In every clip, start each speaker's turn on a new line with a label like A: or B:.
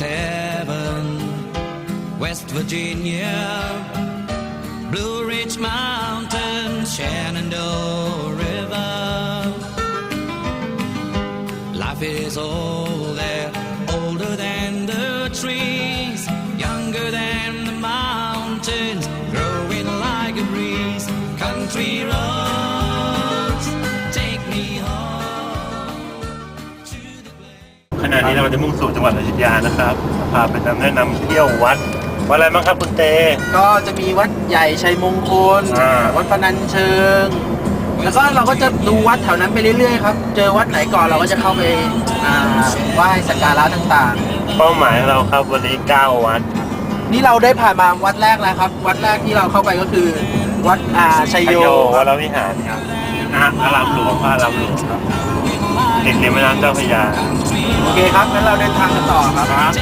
A: heaven. West Virginia, Blue Ridge Mountains, Shenandoah River. Life is old
B: ณะนี้เราจะมุ่งสู่จังหวัดอยุธยานะครับพาไปนำแนะนำเที่ยววัดวัดอะไรบ้างครับคุณเต
C: ก็จะมีวัดใหญ่ชัยมงคล
B: อ่า
C: วัดพนัญเชิง แล้วก็เราก็จะดูวัดแถวนั้นไปเรื่อยๆครับ เจอวัดไหนก่อนเราก็จะเข้าไปอ่าไหว้สักการะต่าง
B: เป้าหมายของเราครับวันนี้ 9 วัด
C: ๆ นี่เราได้ผ่านมาวัดแรกแล้วครับ วัดแรกที่เราเข้าไปก็คือ วัดอ่าชัย
B: พ
C: โย
B: โย วัดละวิหารครับอะอารามหลวงพระอารามหลวงครับ ติดริมแม่น้ำเจ้าพระยา
C: โอเคครับงั้นเราเดินทางกันต่อครับ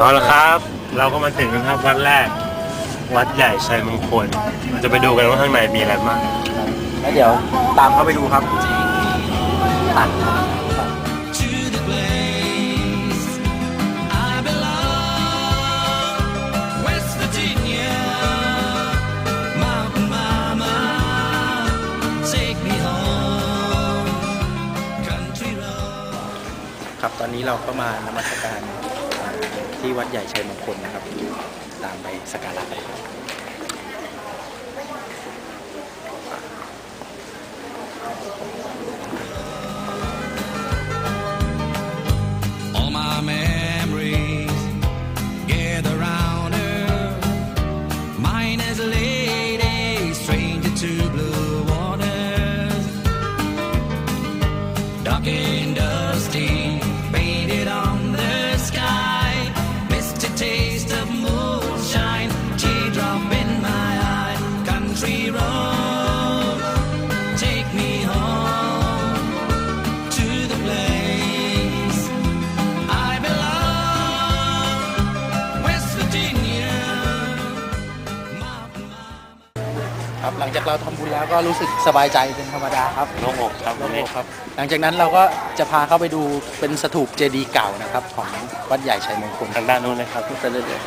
B: เอาละครับ เราก็มาถึงแล้วครับวัดแรก วัดใหญ่ชัยมงคลเราจะไปดูกันว่าข้างในมีอะไรบ้าง
C: แล้วเดี๋ยวตามเข้าไปดูครับตัด
A: to the place I belong, West Virginia, Mountain Mama, take me home, country road.
C: ครับตอนนี้เราก็มานมัสการอ่า ที่วัดใหญ่ชัยมงคลนะครับ ตามไปสักการะไปครับ ครับหลังจากเราทำบุญแล้วก็รู้สึกสบายใจเป็นธรรมดาครับ
B: โล่งอกครับ
C: โล
B: วันนี้
C: กครับ หลังจากนั้นเราก็จะพาเข้าไปดูเป็นสถูปเจดีย์เก่านะครับ ของวัดใหญ่ชัยมงคล
B: ทางด้านนู้นเลยครับ
C: ไปเรื่อย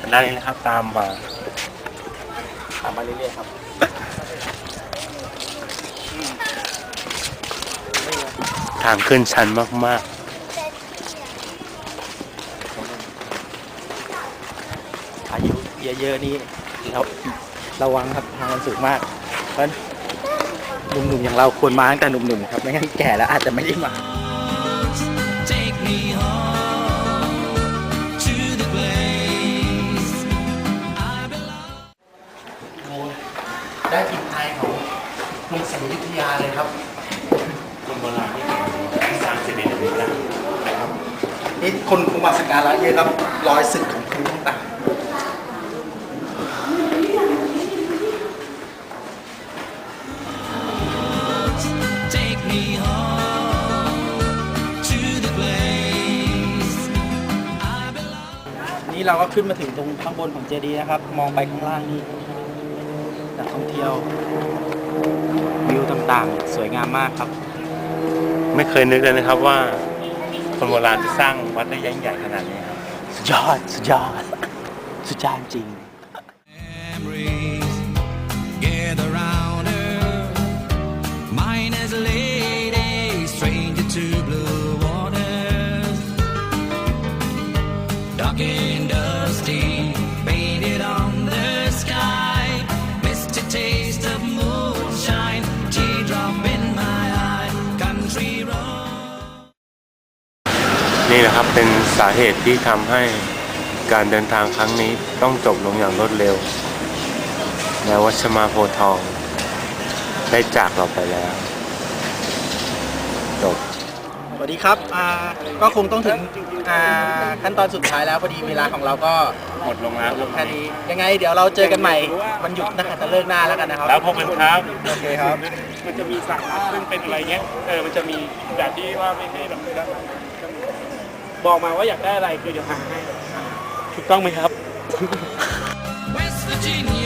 B: ทางด้านนี้นะครับตามมา
C: ๆตามมาเรื่อยๆครับ
B: ทางขึ้นชันมาก
C: อายุ เยอะๆนี่เราระวังครับทางมันสูงมากเพราะหนุ่มๆอย่างเราควรมาตั้งแต่หนุ่มๆครับไม่งั้นแก่แล้วอาจจะไม่ได้มา
A: Take me home to the place I belong.
C: ได้กลิ่นไอายของกรุงศรีอยุธยาเลยครับ
B: ๆคนโบราณที่สร้างสิริวิทยา
C: นี่คนคงมาสักการะเยอะครับรอยศึกของพื้นต่าง เราก็ขึ้นมาถึงตรงข้างบนของเจดีย์นะครับ มองไปข้างล่างนี่นักท่องเที่ยววิวต่างๆ สวยงามมากครับ
B: ไม่เคยนึกเลยนะครับว่าคนโบราณจะสร้างวัดได้ยิ่งใหญ่ขนาดนี้ครับ
C: สุดยอด สุดยอด สุดยอดจริง
A: road.
B: นี่นะครับเป็นสาเหตุที่ทำให้การเดินทางครั้งนี้ต้องจบลงอย่างรวดเร็วแม้ว่าชมาโพธิ์ทอง ได้จากเราไปแล้วจบ
C: สวัสดีครับอ่าก็คงต้องถึงอ่าขั้นตอนสุดท้ายแล้วพอดีเวลาของเราก็
B: หมดลงแล้ว
C: แค่นี้ ยังไงเดี๋ยวเราเจอกันใหม่วันหยุดนักขัตฤกษ์หน้าแล้วกันนะครับ
B: แล้วพบกันครับ
C: โอเคครับ
D: มันจะมีสั่งซึ่งเป็นอะไรเงี้ยเออมันจะมีแบบที่ว่าไม่ให้แบบ บอกมาว่าอยากได้อะไรคือเดี๋ยวหาให้ถูกต้องไหมครับ
A: West Virginia.